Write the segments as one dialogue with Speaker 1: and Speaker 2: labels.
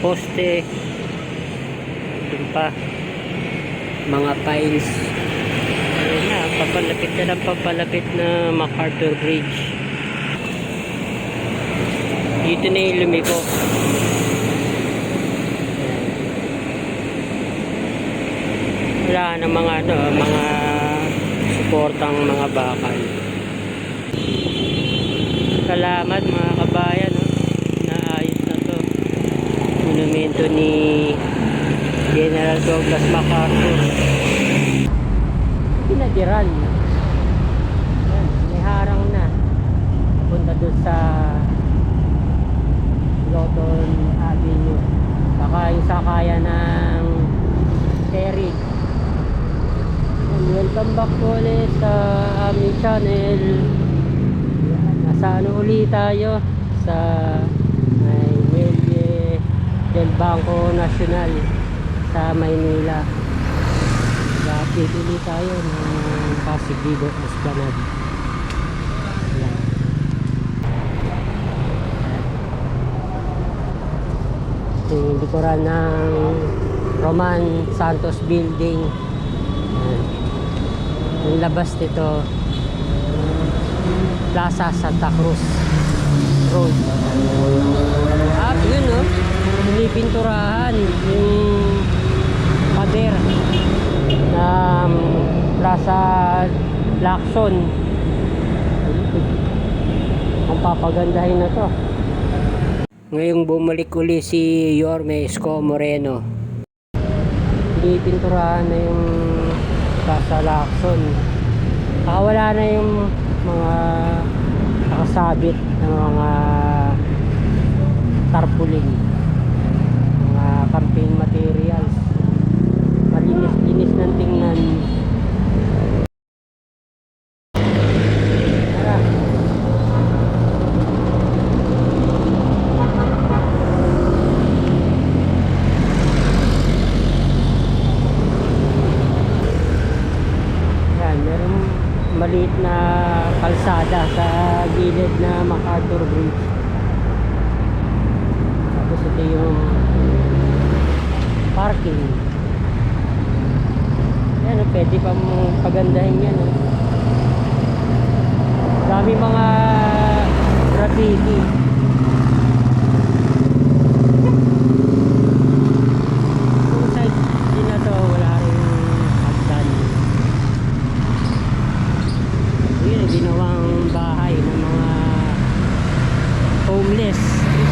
Speaker 1: poste. Doon pa. Mga pines. Ayun na, papalapit na lang papalapit na MacArthur Bridge. Dito na yung lumiko. Wala na mga ano, mga suportang mga bakal. Salamat mga kabayan, no? naayos na to. Monumento ni General Douglas MacArthur. Pinadiran. Yan, may harang na. Punta doon sa Lawton Avenue. Saka yung sakaya ng ferry. Welcome back po ulit sa aming channel. Nasa ano uli tayo? Sa del Banco Nacional sa Maynila. Update ulit tayo ng Pasig Vigo Esplanade. Yung likuran ng Roman Santos Building. Yung labas nito, Plaza Santa Cruz Road. Ah. Pinipinturahan yung pader ng Plaza Lacson. Ang papagandahin na to. Ngayong bumalik uli si Yorme Esco Moreno. Pinipinturahan na yung Plaza Lacson. Nakawala na yung mga nakasabit na mga tarpaulin. Mga campaign materials. Malinis-linis ng tingnan tara yan meron maliit na kalsada sa gilid na MacArthur Bridge tapos ito yung parking yan oh, pwede pa mong pagandahin yan oh. dami mga graffiti yung side din na to wala rin hagdan yun ang ginawang bahay ng mga homeless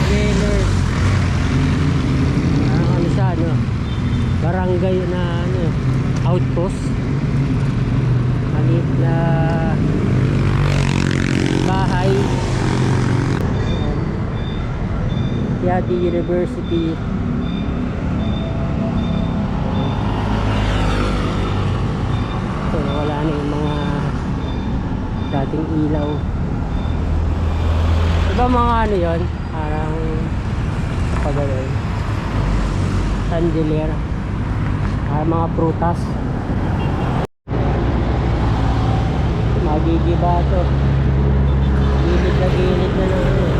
Speaker 1: dwellers ah, ano siya ano barangay na ano outpost maliit na bahay Yadi University. So wala na yung mga dating ilaw. Diba mga ano yon Parang pagano'n Chandelier Parang mga prutas. Magigiba to. Gilid na gilid na ng, ano,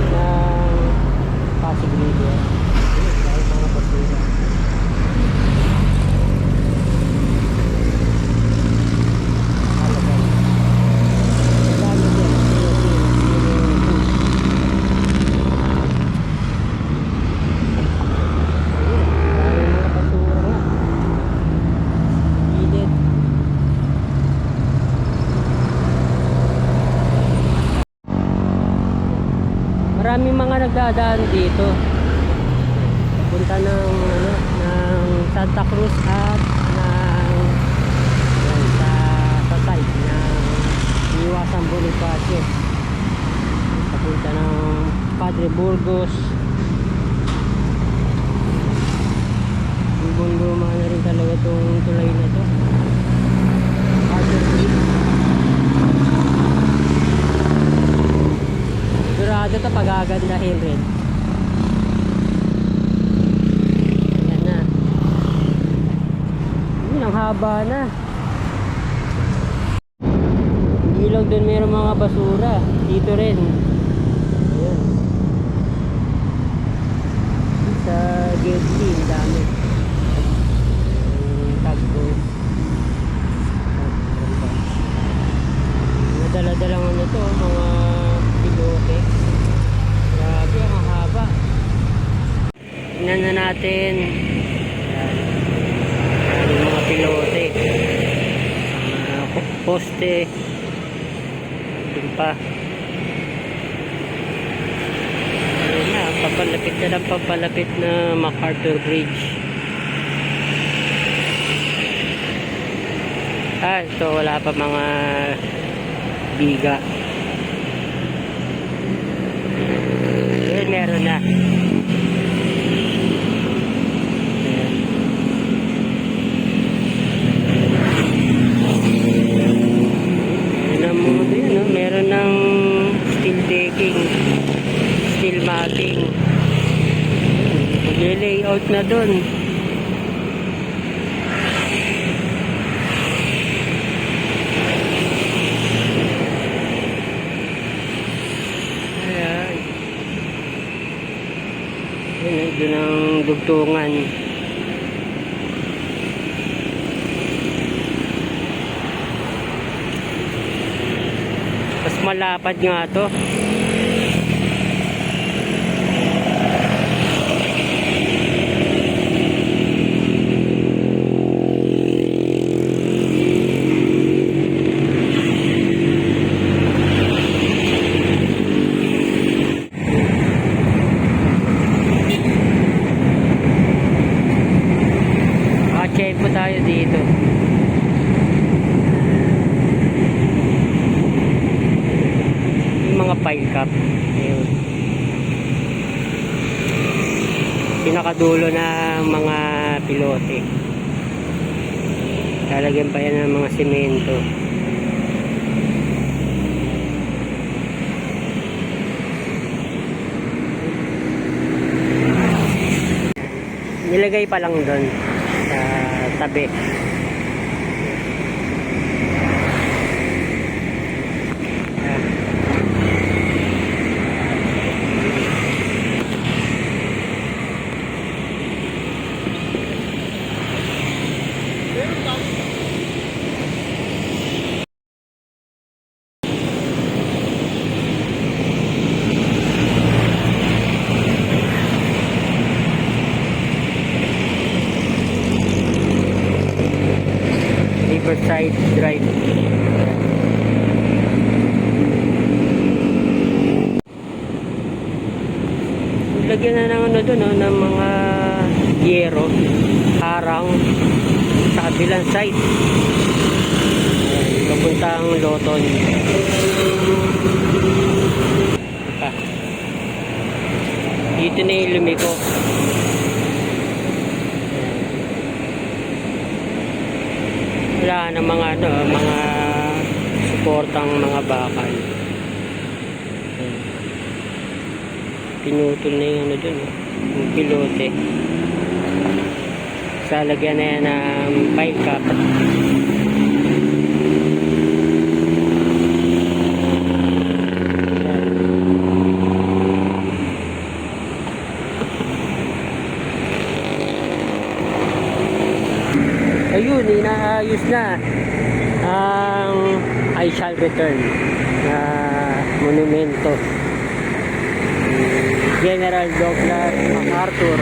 Speaker 1: Pasig River Dahil mga. Maraming mga nagdadaan dito. Punta ng ano, ng Santa Cruz at ng yan, sa, sa site ng Iwasan Bonifacio. Papunta ng Padre Burgos. Luma na rin talaga itong tulay na to. Arthur Street. Sigurado ito pagagandahin rin. ang haba na. Ilog din mayroong mga basura. Dito rin. Ayan. sa gate C dami. Tagbo nadala-dala nga nito mga bigote grabe ang haba. Tingnan na natin. Poste. Doon pa. Ayun na, papalapit na lang papalapit na MacArthur Bridge. Ah, ito wala pa mga biga. Ayun, meron na. Ayan. Meron ng mga yun, no? meron ng steel decking, steel matting. Mag-layout na dun. Ayan. Ayan, doon ang dugtungan. Mas malapad nga to. Maka-check po tayo dito. Yung mga pile cap. Ayun. Pinakadulo na mga pilote. Lalagyan pa yan ng mga simento. Nilagay pa lang doon sa tabi. Ayan. Riverside Drive. Lagyan na ng ano doon, no, ng mga yero, harang sa kabilang side. Papuntang Loton. Dito na yung lumiko. Na mga ano, mga suportang mga bakal. Pinutol na yung ano dun, oh, yung pilote. Salagyan na yan ng pipe cap. Ayan. ayun, inaayos na ang I shall return na monumento. Ni General Douglas MacArthur.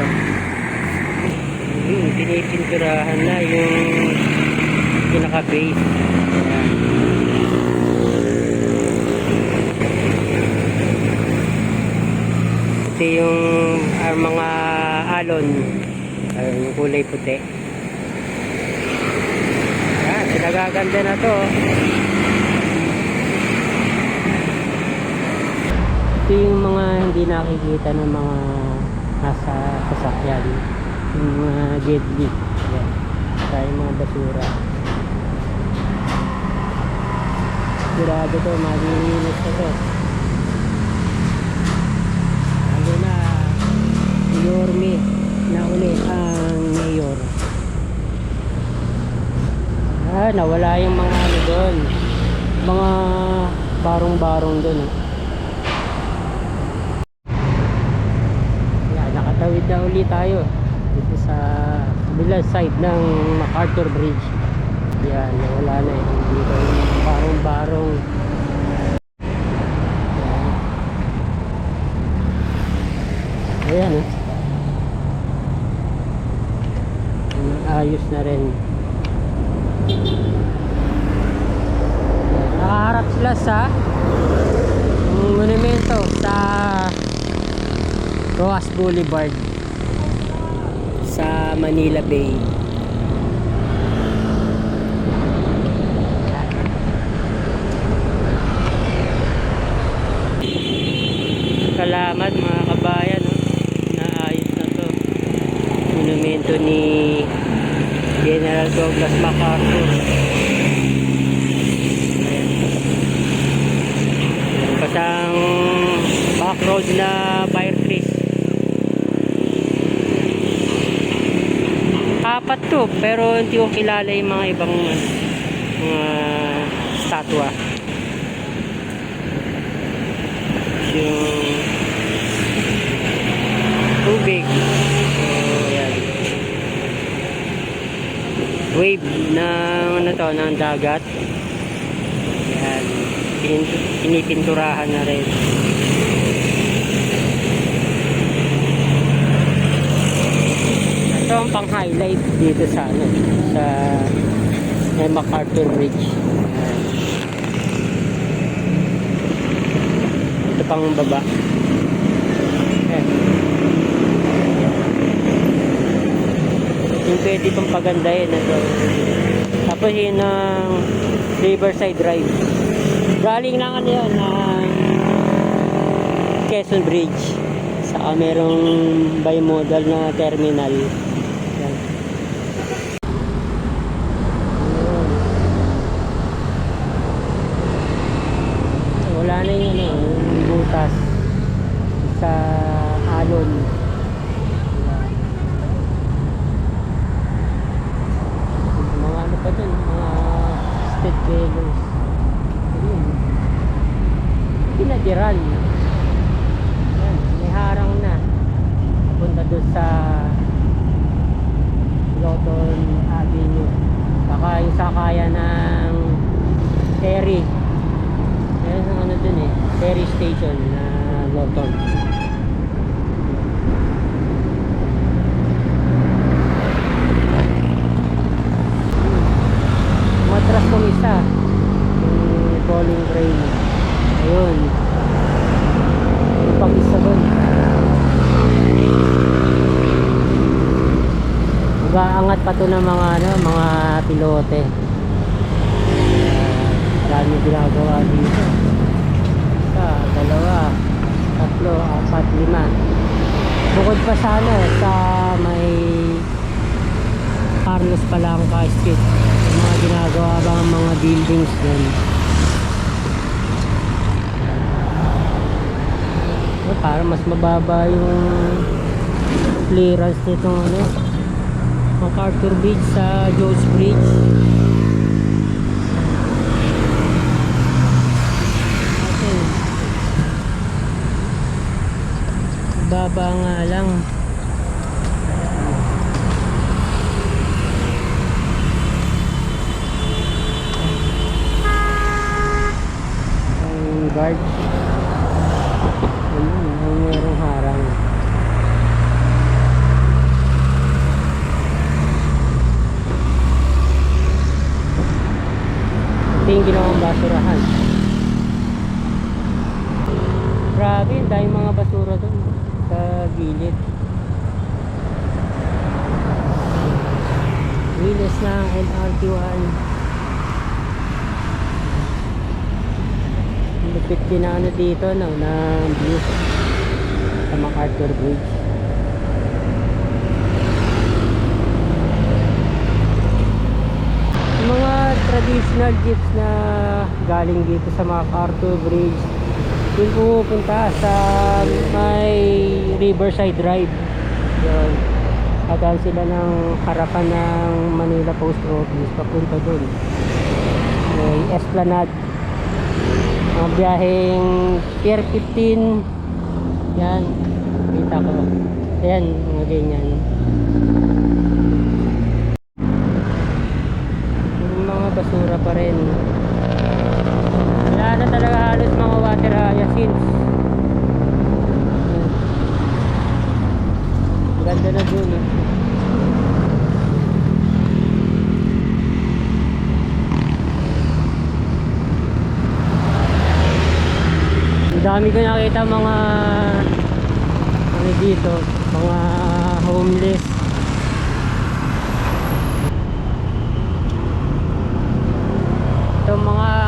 Speaker 1: Yun, pinipinturahan na yung pinaka-base. Ito yung ah, mga alon. Ayun, yung kulay puti Yan, pinagaganda na to. Ito yung mga hindi nakikita ng mga nasa sasakyan. Yung mga deadly. Yan. Yung mga basura. Sigurado to, malilinis na to. Lalo na, Yorme na uli ang mayor. Ah, nawala yung mga ano doon. Mga barong-barong doon. Oh. Yan, nakatawid na uli tayo. Dito sa kabilang side ng MacArthur Bridge. Yan, nawala na yung dito. Barong-barong. Yan. Ayan, oh. naayos na rin. Nakaharap sila sa monumento sa Roas Boulevard sa Manila Bay. Salamat mga kabayan no? naayos na to monumento ni General Douglas MacArthur pasang back road na fire trees apat to pero hindi ko kilala yung mga ibang mga statwa. Yung tubig. So yan. Wave ng ano to ng dagat. Yan. Pin- pinipinturahan na rin ito ang pang highlight dito sa ano sa may MacArthur Bridge ito pang baba. Yan. yung pwede pang pagandahin ito tapos yun ang Riverside Drive. Galing lang ano yun ng Quezon Bridge. Saka merong bimodal na terminal yan Ayun. Wala na yung ano yung butas sa alon Yan. mga ano pa dun mga state velos ayun pinadiran yan may harang na punta doon sa Loton Avenue baka yung sakaya ng ferry meron ng ano dun eh ferry station na Loton matras kong isa yung falling rain ayun yung pang isa doon mag-aangat pa to ng mga ano mga pilote. Uh, dami ginagawa dito. Isa, dalawa tatlo, apat, lima. Bukod pa sana sa may Carlos Palanca Street yung mga ginagawa bang mga buildings Eh, para mas mababa yung clearance nitong ano MacArthur Bridge sa Jones Bridge. Okay. Baba nga lang. Ang guard ayun ang merong harang ito yung ginawang basurahan. Grabe daming mga basura doon sa gilid. Wilis ng LRT1 Lupit din ano dito no, ng view sa MacArthur Bridge. Yung mga traditional jeeps na galing dito sa MacArthur Bridge. Yung pumupunta sa may Riverside Drive. Yun. Adan sila ng harapan ng Manila Post Office papunta dun may Esplanade. Mga biyaheng Pier 15 yan. Kita ko. Ayan mga ganyan basura pa rin. Wala na talaga halos mga water hyacinths. Ganda na dun eh. dami ko nakita mga ano dito mga homeless.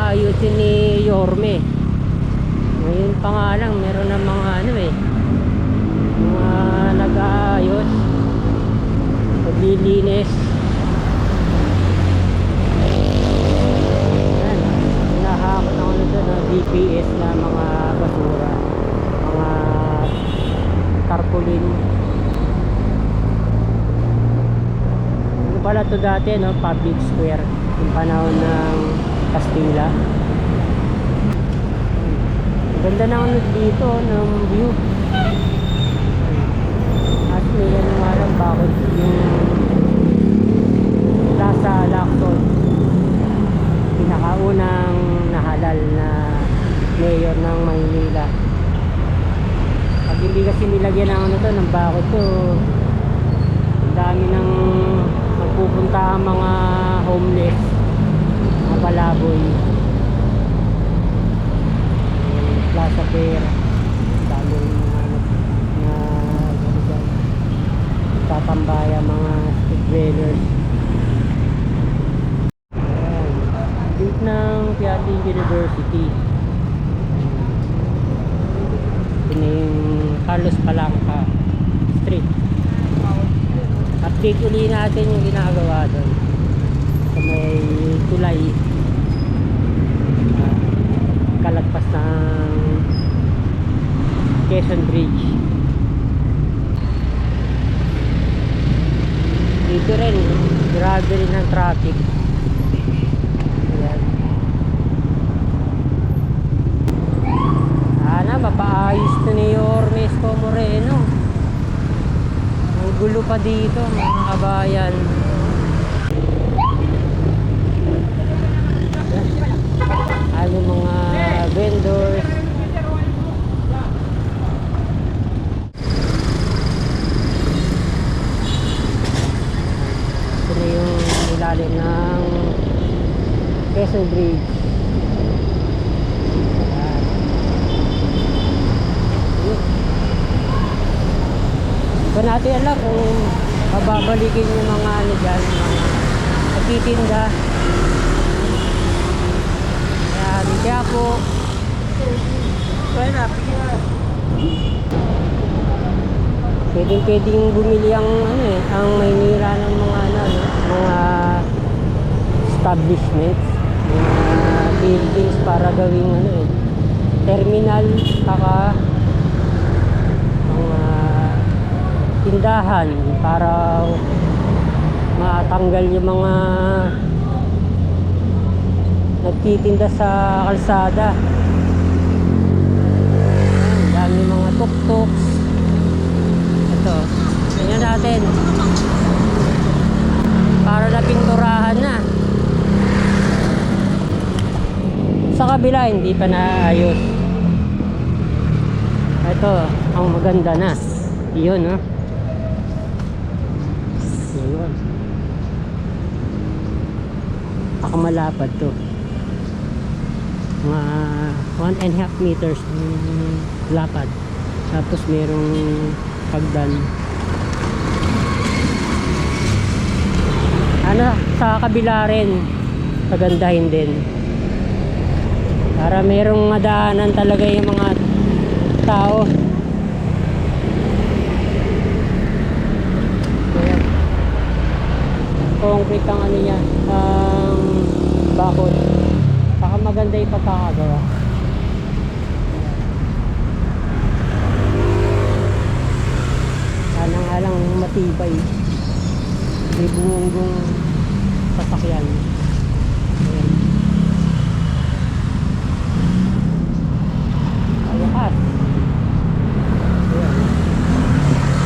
Speaker 1: Mga ayusin ni Yorme. Ngayon pa nga lang, meron na mga ano eh, mga nag-aayos, naglilinis. Yan, hinahakot ako na doon ng DPS na mga basura, mga tarpaulin. Ano pala to dati, no? Public Square, yung panahon ng Kastila. Ang Ganda na ano dito, ng view. At may ano nga lang, bakit yung Plaza Lacson pinakaunang nahalal na mayor ng Maynila. Pag hindi kasi nilagyan ng ano to, ng bakod to, dami ng magpupunta ang mga homeless, palaboy. Plaza Fair, dami mga na ano dyan, tatambaya mga street dwellers. Gate ng Piati University. Yung Carlos Palanca Street. Update uli natin yung ginagawa doon. Sa may tulay. Ah, kalagpas ng Quezon Bridge. Dito rin, grabe rin ang traffic. Ayan. Sana mapaayos to ni Ormesco Moreno. Ang gulo pa dito mga kabayan. Ano mga vendors. Ito na yung ilalim ng Quezon Bridge. Hindi natin alam kung mababalikin yung mga ano dyan, mga nagtitinda. Ayan, kaya po,
Speaker 2: Kaya
Speaker 1: pwedeng pwedeng bumili ang ano eh, ang Maynila ng mga ano, mga establishments, mga buildings para gawing ano eh, terminal, saka mga tindahan para matanggal yung mga nagtitinda sa kalsada. Ayan, dami mga tuk-tuks. Ito, tingnan natin. Para na. Sa kabila, hindi pa naayos. Ito, ang maganda na. Iyon, no? Iyon. Pakamalapad to. Mga 1 and half meters yung lapad. Tapos merong pagdan. Ano, sa kabila rin, pagandahin din. Para merong madaanan talaga yung mga tao. Ayan. Concrete ang ano yan, ang bakod. Baka maganda yung pagkakagawa. Sana nga lang matibay. May bumunggung sasakyan. Ayan. Ang lakas. Ayan.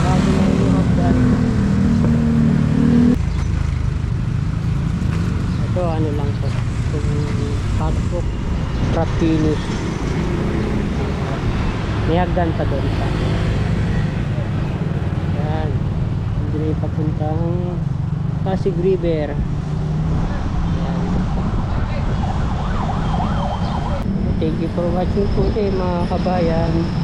Speaker 1: Bago na yung hagdan. Ito ano lang. Yung catwalk wrap finish. May hagdan pa doon pa. Yan. Hindi na yung papuntang Pasig River. Thank you for watching po ulit mga kabayan.